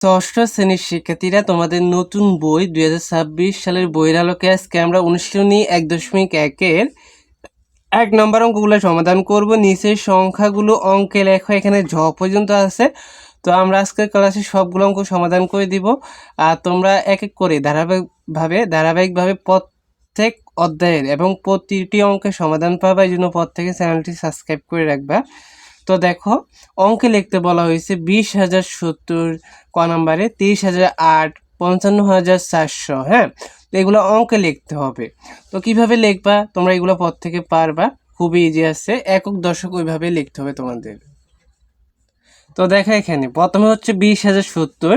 ষষ্ঠ শ্রেণির শিক্ষার্থীরা তোমাদের নতুন বই দুই হাজার ছাব্বিশ সালের বইয়ের আলোকে আজকে আমরা অনুশীলনী এক দশমিক একের এক নম্বর অঙ্কগুলো সমাধান করব। নিচের সংখ্যাগুলো অঙ্কে লেখো, এখানে ঝ পর্যন্ত আছে। তো আমরা আজকের ক্লাসে সবগুলো অঙ্ক সমাধান করে দিব। আর তোমরা এক এক করে ধারাবাহিকভাবে ধারাবাহিকভাবে প্রত্যেক অধ্যায়ের এবং প্রতিটি অঙ্কের সমাধান পাবা। এই জন্য প্রত্যেকে চ্যানেলটি সাবস্ক্রাইব করে রাখবা। তো দেখো, অঙ্কে লিখতে বলা হয়েছে বিশ হাজার সত্তর, ক নাম্বারে তেইশ হাজার আট, পঞ্চান্ন হাজার চারশো হ্যাঁ? তো এগুলো অঙ্কে লিখতে হবে। তো কীভাবে লিখবা? তোমরা এগুলো পথ থেকে পারবা। খুবই ইজি আছে। একক দশক ওইভাবে লিখতে হবে তোমাদের। তো দেখা এখানে, প্রথমে হচ্ছে বিশ হাজার সত্তর।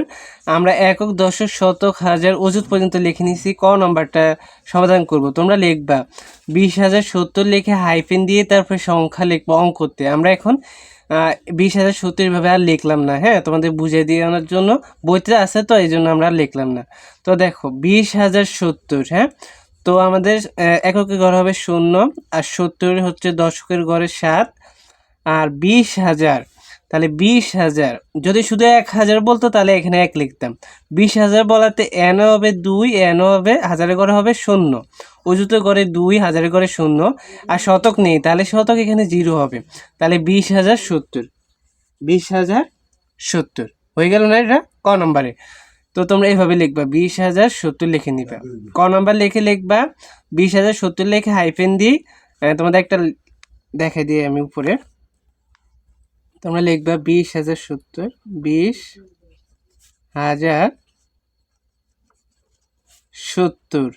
আমরা একক দশক শতক হাজার অজুত পর্যন্ত লিখে নিয়েছি, ক নাম্বারটা সমাধান করব, তোমরা লিখবা। বিশ হাজার সত্তর লিখে হাইফেন দিয়ে তারপরে সংখ্যা লিখব অঙ্কতে আমরা এখন বিশ হাজার সত্তর এভাবে আর লিখলাম না হ্যাঁ তোমাদের বুঝিয়ে দিয়ে আনার জন্য বইতে আছে তো, এই জন্য আমরা লিখলাম না। তো দেখো, বিশ হাজার সত্তর হ্যাঁ তো আমাদের এককের ঘর হবে শূন্য, আর সত্তর হচ্ছে দশকের ঘরে সাত, আর বিশ হাজার তাহলে বিশ হাজার। যদি শুধু এক হাজার বলতো, তাহলে এখানে এক লিখতাম। বিশ হাজার বলাতে এন হবে দুই এন হবে, হাজারের ঘরে হবে শূন্য। অজুতের ঘরে দুই, হাজারের ঘরে শূন্য। আর শতক নেই, তাহলে শতক এখানে জিরো হবে। তাহলে বিশ হাজার সত্তর। বিশ হাজার সত্তর। হয়ে গেল না এটা? ক নম্বরে? তো তোমরা এইভাবে লিখবা, বিশ হাজার সত্তর লিখে নিবা। ক নম্বর লিখে লিখবা, বিশ হাজার সত্তর লিখে হাইফেন দিই তোমাদের একটা দেখাই দিই আমি উপরে। তোমরা লিখবা বিশ হাজার সত্তর, বিশ হাজার সত্তর।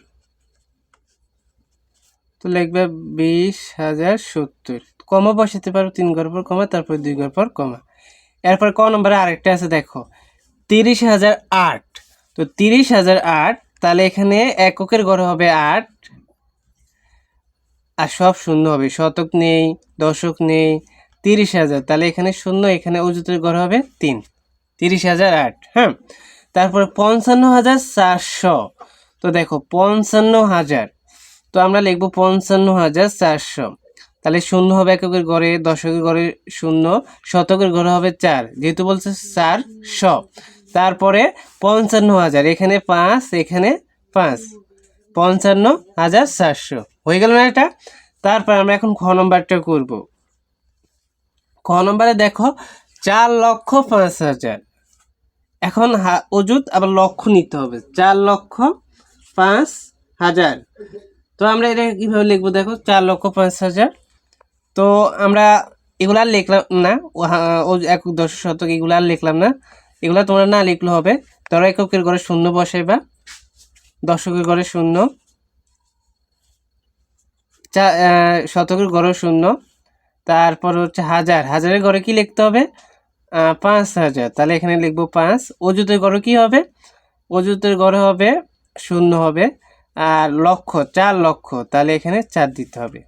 তো লিখবা বিশ হাজার সত্তর। কমা বসাতে পারো, তিন ঘর পর কমা, তারপর দুই ঘর পর কমা। এরপর ক নম্বরে আরেকটা আছে, দেখো, তিরিশ হাজার আট। তো তিরিশ হাজার আট, তাহলে এখানে এককের ঘর হবে আট। আর সব শূন্য হবে, শতক নেই, দশক নেই তিরিশ হাজার। তাহলে এখানে শূন্য, এখানে অজুতের ঘর হবে তিন। তিরিশ হাজার আট হ্যাঁ? তারপরে পঞ্চান্ন হাজার চারশো। তো দেখো, পঞ্চান্ন হাজার। তো আমরা লিখব পঞ্চান্ন হাজার চারশো। তাহলে শূন্য হবে এককের ঘরে দশকের ঘরে শূন্য, শতকের ঘরে হবে চার। যেহেতু বলছে চার শ তারপরে পঞ্চান্ন হাজার, এখানে পাঁচ এখানে পাঁচ। পঞ্চান্ন হাজার চারশো। হয়ে গেল না এটা? তারপর আমরা এখন খ নম্বরটা করব। খ নম্বরে দেখো, চার লক্ষ পাঁচ হাজার। এখন অজুত আবার লক্ষ নিতে হবে। চার লক্ষ পাঁচ হাজার। তো আমরা এটা কীভাবে লিখব দেখো, চার লক্ষ পাঁচ হাজার। তো আমরা এগুলো আর লিখলাম না এক দশ শতক এগুলো আর লিখলাম না। এগুলো তোমরা না লিখলে হবে। তোমরা এককের ঘরে শূন্য বসে বা দশকের ঘরে শূন্য, চা শতকের ঘরে শূন্য। তারপর হচ্ছে হাজার। হাজারের ঘরে কি লিখতে হবে? পাঁচ হাজার। তাহলে এখানে লিখব পাঁচ। অজুতের ঘরে কি হবে? অজুতের ঘরে হবে শূন্য হবে। আর লক্ষ, চার লক্ষ। তাহলে এখানে চার দিতে হবে।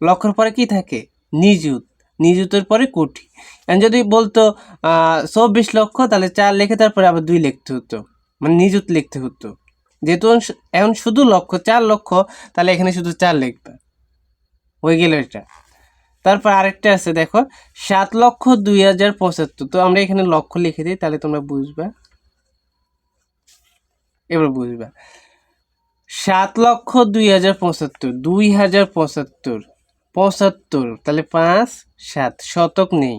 লক্ষর পরে কি থাকে? নিযুত। নিযুতের পরে কোটি। যদি বলতো চব্বিশ লক্ষ, তাহলে চার লিখে তারপরে আবার দুই লিখতে হতো। মানে নিযুত লিখতে হতো। যেহেতু এখন শুধু লক্ষ, চার লক্ষ, তাহলে এখানে শুধু চার লিখবে। হয়ে গেল এটা। তারপর আরেকটা আছে, দেখো, সাত লক্ষ দুই হাজার পঁচাত্তর। তো আমরা এখানে লক্ষ লিখে দিই, তাহলে তোমরা বুঝবা। এবার বুঝবা। সাত লক্ষ দুই হাজার পঁচাত্তর, দুই হাজার পঁচাত্তর পঁচাত্তর, তাহলে পাঁচ, সাত, শতক নেই।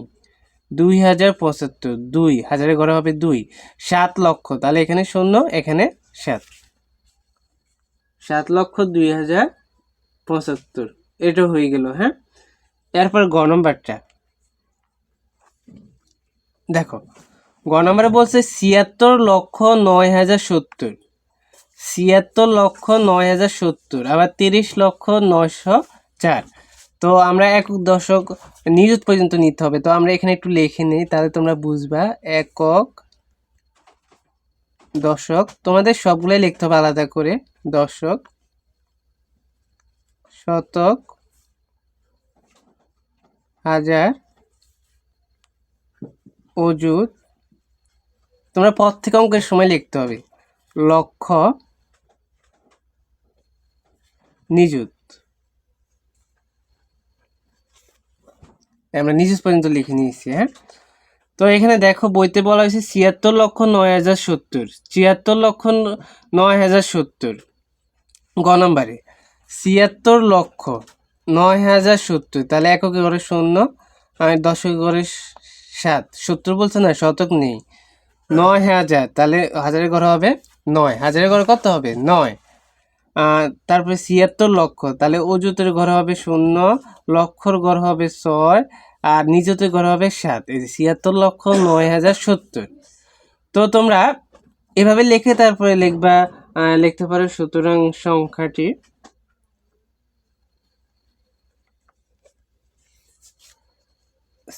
দুই হাজার পঁচাত্তর, দুই, হাজারে ঘরে হবে দুই। সাত লক্ষ, তাহলে এখানে শূন্য, এখানে সাত। সাত লক্ষ দুই হাজার পঁচাত্তর, এটা হয়ে গেল হ্যাঁ? এরপর গ নম্বরটা। দেখো, গ নম্বরে বলছে ছিয়াত্তর লক্ষ নয় হাজার সত্তর। ছিয়াত্তর লক্ষ নয় হাজার সত্তর, আবার তিরিশ লক্ষ নয়শো চার। তো আমরা একক দশক নিযুত পর্যন্ত নিতে হবে। তো আমরা এখানে একটু লিখে নিই, তাহলে তোমরা বুঝবা। একক দশক, তোমাদের সবগুলোই লিখতে হবে আলাদা করে। দশক, শতক হাজার অযুত। তোমরা প্রত্যেক অঙ্কের সময় লিখতে হবে। লক্ষ নিযুত। আমরা নিযুত পর্যন্ত লিখে নিয়েছি হ্যাঁ? তো এখানে দেখো, বইতে বলা হয়েছে ছিয়াত্তর লক্ষ নয় হাজার সত্তর। ছিয়াত্তর লক্ষ নয় হাজার সত্তর। গ নম্বরে, ছিয়াত্তর লক্ষ নয় হাজার সত্তর। তাহলে এককে করে শূন্য, আর দশকে করে সাত। সত্তর বলছে না, শতক নেই। নয় হাজার, তাহলে হাজারের ঘর হবে নয়। হাজারের ঘর কত হবে? নয়। তারপরে ছিয়াত্তর লক্ষ, তাহলে অজুতের ঘর হবে শূন্য, লক্ষর ঘর হবে ছয়, আর নিজতের ঘর হবে সাত। এই যে ছিয়াত্তর লক্ষ, নয় হাজার সত্তর। তো তোমরা এভাবে লিখে তারপরে লিখবা লিখতে পারো সুতরাং সংখ্যাটি।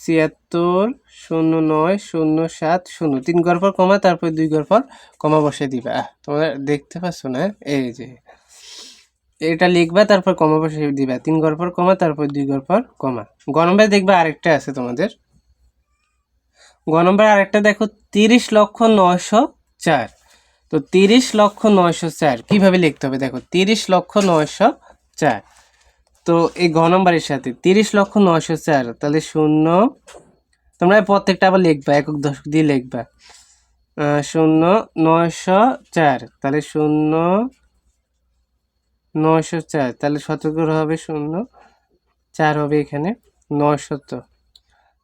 ছিয়াত্তর, শূন্য নয়, শূন্য সাত, শূন্য। তিন ঘর পর কমা, তারপর দুই ঘর পর কমা বসে দিবা। তোমরা দেখতে পাচ্ছ না? এই যে। এটা লিখবা, তারপর কমা বসে দিবা। তিন ঘর পর কমা, তারপর দুই ঘর পর কমা। গ নম্বরে দেখবা আরেকটা আছে তোমাদের। গ নম্বরে আরেকটা দেখো, তিরিশ লক্ষ নয়শো চার। তো তিরিশ লক্ষ নয়শো চার, কীভাবে লিখতে হবে? দেখো, তিরিশ লক্ষ নয়শো চার। তো এই ঘ নম্বরের সাথে তিরিশ লক্ষ নয়শো চার, তাহলে শূন্য। তোমরা প্রত্যেকটা আবার লিখবা, একক দশক দিয়ে লিখবা। শূন্য নয়শো চার, তাহলে শূন্য নয়শো চার, তাহলে শতক হবে শূন্য, চার হবে এখানে নয়শত।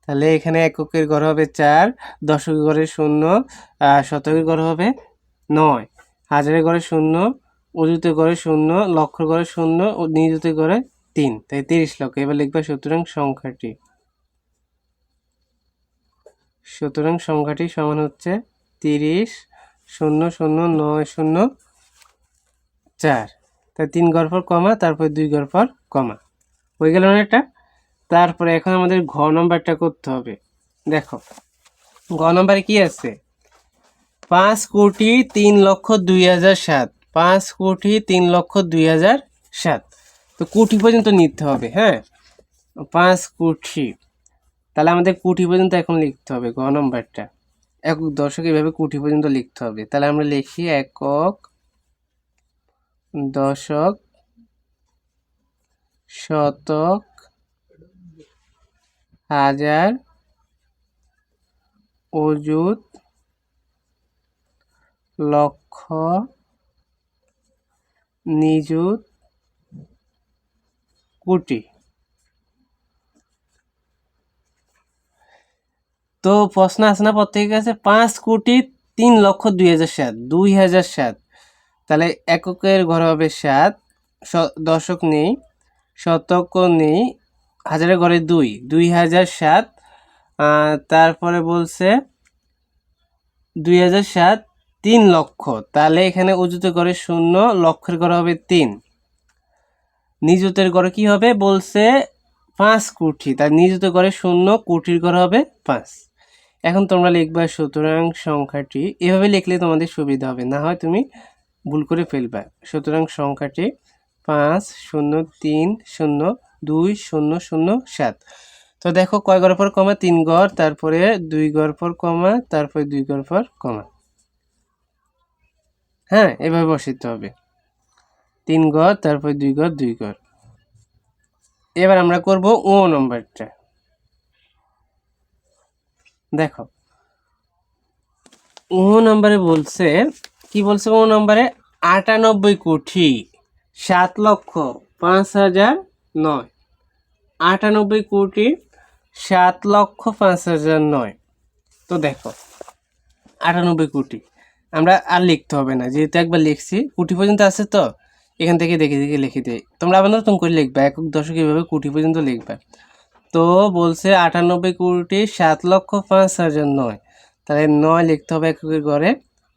তাহলে এখানে এককের ঘর হবে চার, দশকের ঘরে শূন্য শতকের ঘর হবে নয়। হাজারের ঘরে শূন্য অজুতের ঘরে শূন্য, লক্ষের ঘরে শূন্য, ও নিযুতের ঘরে তিন তাই তিরিশ লক্ষ এবার লিখবা সুতরাং সংখ্যাটি। সুতরাং সংখ্যাটি সমান হচ্ছে তিরিশ, শূন্য শূন্য, নয়, শূন্য, চার। তাই তিন পর কমা, তারপর দুই পর কমা। হয়ে গেল না এটা তারপরে এখন আমাদের ঘ নম্বরটা করতে হবে। দেখো, ঘ নম্বরে কি আছে? পাঁচ কোটি তিন লক্ষ দুই হাজার সাত। পাঁচ কোটি তিন লক্ষ দুই হাজার সাত। তো কোটি পর্যন্ত নিতে হবে হ্যাঁ? পাঁচ কোটি তাহলে আমাদের কোটি পর্যন্ত এখন লিখতে হবে, গ নম্বরটা। একক দশক এভাবে কোটি পর্যন্ত লিখতে হবে। তাহলে আমরা লিখি একক দশক শতক হাজার অযুত লক্ষ নিযুত কোটি তো প্রশ্ন আছে না প্রত্যেকের কাছে? পাঁচ কোটি তিন লক্ষ দুই হাজার সাত, দুই হাজার সাত। তাহলে এককের ঘর হবে সাত দশক নেই, শতক নেই, হাজারের ঘরে দুই দুই হাজার সাত। তারপরে বলছে দুই হাজার সাত, তিন লক্ষ। তাহলে এখানে উজুতে করে শূন্য, লক্ষের ঘরে হবে তিন। নিজুতের ঘরে কি হবে? বলছে পাঁচ কোটি তার নিজুতে করে শূন্য কোটির ঘরে হবে পাঁচ। এখন তোমরা লিখবা সুতরাং সংখ্যাটি। এভাবে লিখলে তোমাদের সুবিধা হবে। না হয় তুমি ভুল করে ফেলবা। সুতরাং সংখ্যাটি পাঁচ, শূন্য, তিন, শূন্য, দুই, শূন্য শূন্য, সাত। তো দেখো, কয় ঘর পর কমা? তিন ঘর তারপরে দুই ঘর পর কমা। তারপরে দুই ঘর পর কমা। হ্যাঁ এভাবে বসাইতে হবে। তিন ঘর, তারপরে দুই ঘর দুই ঘর। এবার আমরা করব ও নম্বরটা। দেখো, ও নম্বরে বলছে, কি বলছে ও নম্বরে? আটানব্বই কোটি, সাত লক্ষ, পাঁচ হাজার নয়। আটানব্বই কোটি, সাত লক্ষ, পাঁচ হাজার নয়। তো দেখো, আটানব্বই কোটি। আমরা আর লিখতে হবে না, যেহেতু একবার লিখছি, কোটি পর্যন্ত আছে তো? এখান থেকে দেখে দেখে লিখে দেয় তোমরা আবার নতুন করে লিখবা, একক দশক এভাবে কোটি পর্যন্ত লিখবা। তো বলছে আটানব্বই কোটি সাত লক্ষ পাঁচ হাজার নয়। তাহলে নয় লিখতে হবে এককের ঘরে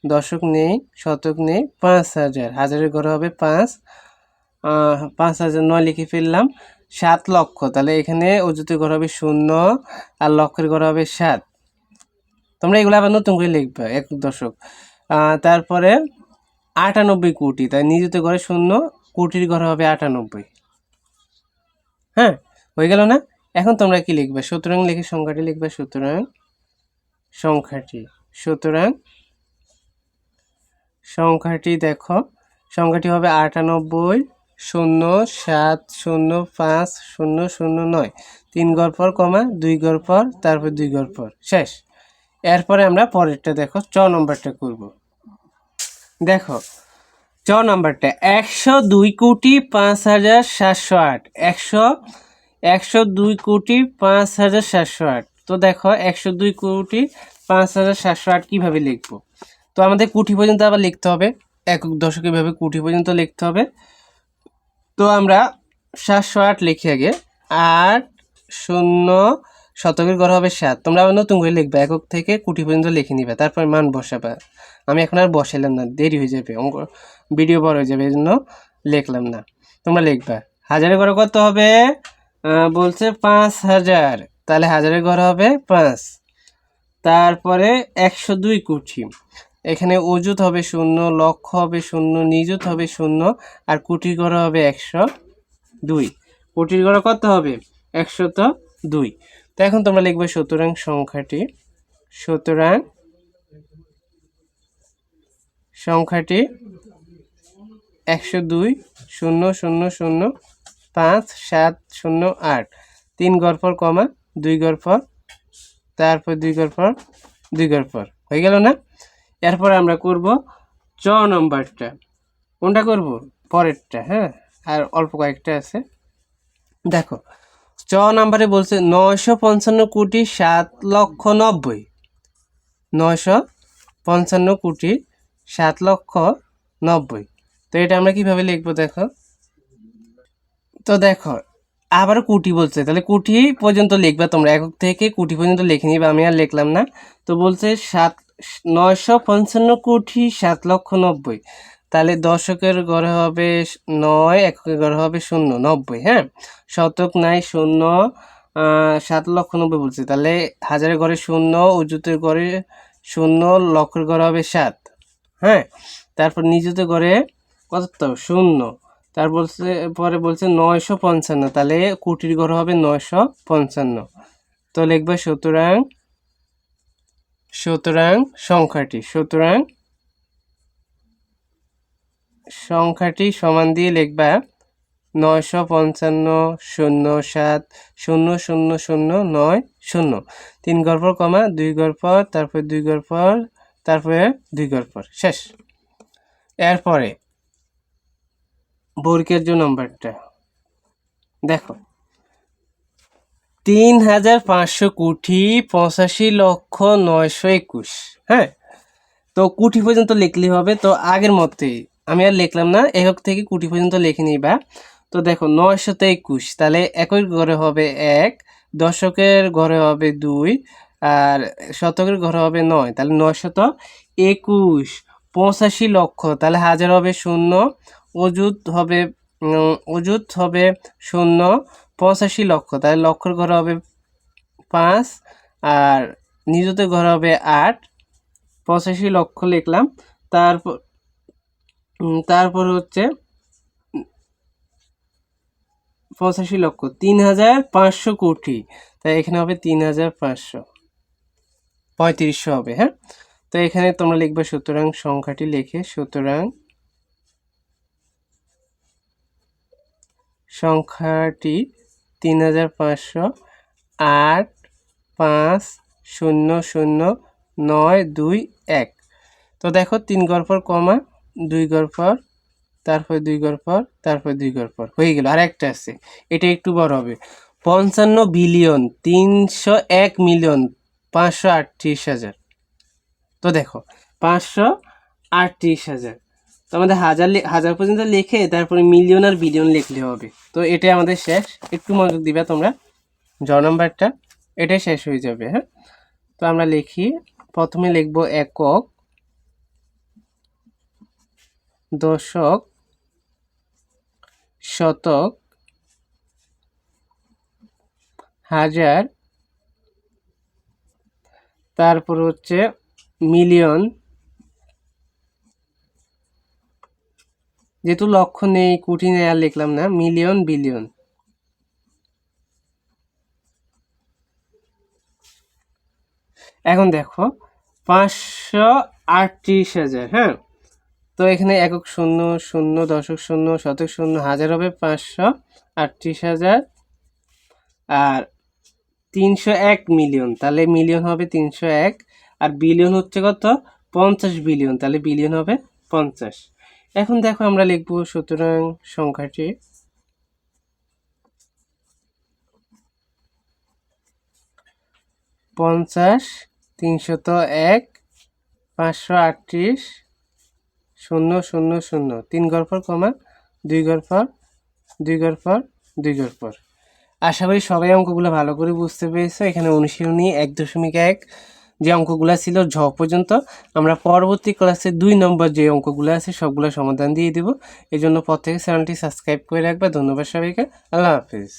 দশক নেই, শতক নেই, পাঁচ হাজার। হাজারের ঘরে হবে পাঁচ পাঁচ হাজার নয় লিখে ফেললাম, সাত লক্ষ। তাহলে এখানে অযুতের ঘর হবে শূন্য আর লক্ষের ঘর হবে সাত। তোমরা এগুলো আবার নতুন করে লিখবে এক দশক। তারপরে আটানব্বই কোটি, তাই নিজেতে ঘরে শূন্য, কোটির ঘরে হবে আটানব্বই। হ্যাঁ হয়ে গেল না? এখন তোমরা কি লিখবে? সুতরাং লিখে সংখ্যাটি লিখবে, সুতরাং সংখ্যাটি সুতরাং সংখ্যাটি দেখো, সংখ্যাটি হবে আটানব্বই, শূন্য, সাত, শূন্য, পাঁচ, শূন্য শূন্য, নয়। তিন ঘর পর কমা, দুই ঘর পর, তারপর দুই ঘর পর। শেষ। এরপরে আমরা পরেরটা দেখো, চ নম্বরটা করব। দেখো, চ নম্বরটা, একশো দুই কোটি পাঁচ হাজার সাতশো আট। একশো একশো দুই কোটি পাঁচ হাজার সাতশো আট। তো দেখো, একশো দুই কোটি পাঁচ হাজার সাতশো আট কীভাবে লিখব? তো আমাদের কোটি পর্যন্ত আবার লিখতে হবে, একক দশক এভাবে কোটি পর্যন্ত লিখতে হবে। তো আমরা সাতশো আট লিখি আগে, আট, শূন্য শতকের ঘর হবে সাত। তোমরা আবার নতুন করে লিখবে, একক থেকে কোটি পর্যন্ত লিখে নিবে, তারপর মান বসাবে। আমি এখন আর বসাইলাম না, দেরি হয়ে যাবে, অঙ্ক ভিডিও বড় হয়ে যাবে এই জন্য লিখলাম না। তোমরা লিখবে, হাজারের ঘরে কত হবে? বলছে পাঁচ হাজার। তাহলে হাজারের ঘর হবে পাঁচ। তারপরে একশো দুই কোটি। এখানে অজুত হবে শূন্য, লক্ষ হবে শূন্য, নিযুত হবে শূন্য, আর কোটির ঘর হবে একশো দুই। কোটির ঘর কত হবে? একশো তো দুই। তো এখন তোমরা লিখবে সুতরাং সংখ্যাটি সুতরাং সংখ্যাটি একশো দুই, শূন্য শূন্য শূন্য, পাঁচ, সাত, শূন্য, আট। তিন গড় পর কমা, দুই গড় পর, তারপর দুই গড় পর, দুই গড় পর। হয়ে গেল না? এরপর আমরা করব চ নম্বরটা। কোনটা করব? পরেরটা হ্যাঁ? আর অল্প কয়েকটা আছে। দেখো চ নাম্বারে বলছে নয়শো পঞ্চান্ন কোটি সাত লক্ষ নব্বই। নয়শো পঞ্চান্ন কোটি সাত লক্ষ নব্বই। তো এটা আমরা কীভাবে লিখব দেখো? তো দেখো, আবার কোটি বলছে, তাহলে কোটি পর্যন্ত লিখবা তোমরা। একক থেকে কোটি পর্যন্ত লিখে নিবা, আমি আর লিখলাম না। তো বলছে সাত, নয়শো পঞ্চান্ন কোটি সাত লক্ষ নব্বই। তাহলে দশকের ঘরে হবে নয়, এককের ঘরে হবে শূন্য, নব্বই হ্যাঁ? শতক নাই শূন্য সাত লক্ষ নব্বই বলছে। তাহলে হাজারের ঘরে শূন্য উজুতের ঘরে শূন্য লক্ষের ঘরে হবে সাত হ্যাঁ? তারপর নিজুতের ঘরে কত শূন্য। তার বলছে, পরে বলছে নয়শো পঞ্চান্ন, তাহলে কোটির ঘর হবে নয়শো পঞ্চান্ন। তো লিখবে সুতরাং সুতরাং সংখ্যাটি, সুতরাং সংখ্যাটি সমান দিয়ে লিখবা নয়শো পঞ্চান্ন শূন্য সাত শূন্য শূন্য শূন্য নয় শূন্য। তিন গড় পর কমা, দুই গড় পর তারপর দুই গড় পর তারপরে দুই গড় পর শেষ। এরপরে বর্গের যে নম্বরটা, দেখো, তিন হাজার পাঁচশো কোটি পঁচাশি লক্ষ নয়শো একুশ। হ্যাঁ? তো কোটি পর্যন্ত লিখলে হবে, তো আগের মতোই আমি আর লিখলাম না, একক থেকে কুটি পর্যন্ত লিখে নিবা। তো দেখো নয়শত একুশ তাহলে একই ঘরে হবে এক, দশকের ঘরে হবে দুই, আর শতকের ঘরে হবে নয়, তাহলে নয়শত একুশ, পঁচাশি লক্ষ, তাহলে হাজার হবে শূন্য অজুত হবে অজুত হবে শূন্য, পঁচাশি লক্ষ, তাহলে লক্ষের ঘরে হবে পাঁচ, আর নিজতের ঘরে হবে আট, পঁচাশি লক্ষ লিখলাম। তারপর তারপর হচ্ছে পঁচাশি লক্ষ, তিন হাজার পাঁচশো কোটি। তাই এখানে হবে তিন হাজার পাঁচশো। পঁয়ত্রিশশো হবে হ্যাঁ? তো এখানে তোমরা লিখবে সুতরাং সংখ্যাটি লিখে সুতরাং সংখ্যাটি তিন হাজার পাঁচশো আট পাঁচ শূন্য শূন্য নয় দুই এক। তো দেখো তিন গড় পর কমা দুই গড় পর, তারপর দুই গড় পর, তারপর দুই গড় পর। হয়ে গেল আর একটা আছে। এটা একটু বড় হবে। পঞ্চান্ন বিলিয়ন তিনশো এক মিলিয়ন পাঁচশো আটত্রিশ হাজার। তো দেখো, পাঁচশো আটত্রিশ হাজার। তো আমাদের হাজার হাজার পর্যন্ত লিখে তারপরে মিলিয়ন আর বিলিয়ন লিখলে হবে। তো এটাই আমাদের শেষ। একটু মনোযোগ দিবে তোমরা। জ নাম্বারটা এটাই শেষ হয়ে যাবে হ্যাঁ? তো আমরা লিখি, প্রথমে লিখব একক দশক, শতক, হাজার, তারপর হচ্ছে মিলিয়ন। যেহেতু লক্ষ নেই কোটি নেই আর লিখলাম না, মিলিয়ন, বিলিয়ন। এখন দেখো, পাঁচশো আটত্রিশ হাজার হ্যাঁ? তো এখানে একক শূন্য শূন্য, দশক শূন্য, শতক শূন্য, হাজার হবে পাঁচশো আটত্রিশ হাজার। আর তিনশো এক মিলিয়ন, তাহলে মিলিয়ন হবে তিনশো এক। আর বিলিয়ন হচ্ছে কত? পঞ্চাশ বিলিয়ন, তাহলে বিলিয়ন হবে পঞ্চাশ। এখন দেখো আমরা লিখব সুতরাং সংখ্যাটি। পঞ্চাশ তিনশত এক, পাঁচশো আটত্রিশ শূন্য শূন্য শূন্য। তিন ঘর পর কমা দুই ঘর পর, দুই ঘর পর, দুই ঘর পর। আশা করি সবাই অঙ্কগুলো ভালো করে বুঝতে পেরেছ। এখানে অনুশীলনী এক দশমিক এক যে অঙ্কগুলো ছিল ঝ পর্যন্ত, আমরা পরবর্তী ক্লাসে দুই নম্বর যে অঙ্কগুলো আছে সবগুলো সমাধান দিয়ে দেবো। এই জন্য প্রত্যেকে চ্যানেলটি সাবস্ক্রাইব করে রাখবে। ধন্যবাদ সবাইকে। আল্লাহ হাফিজ।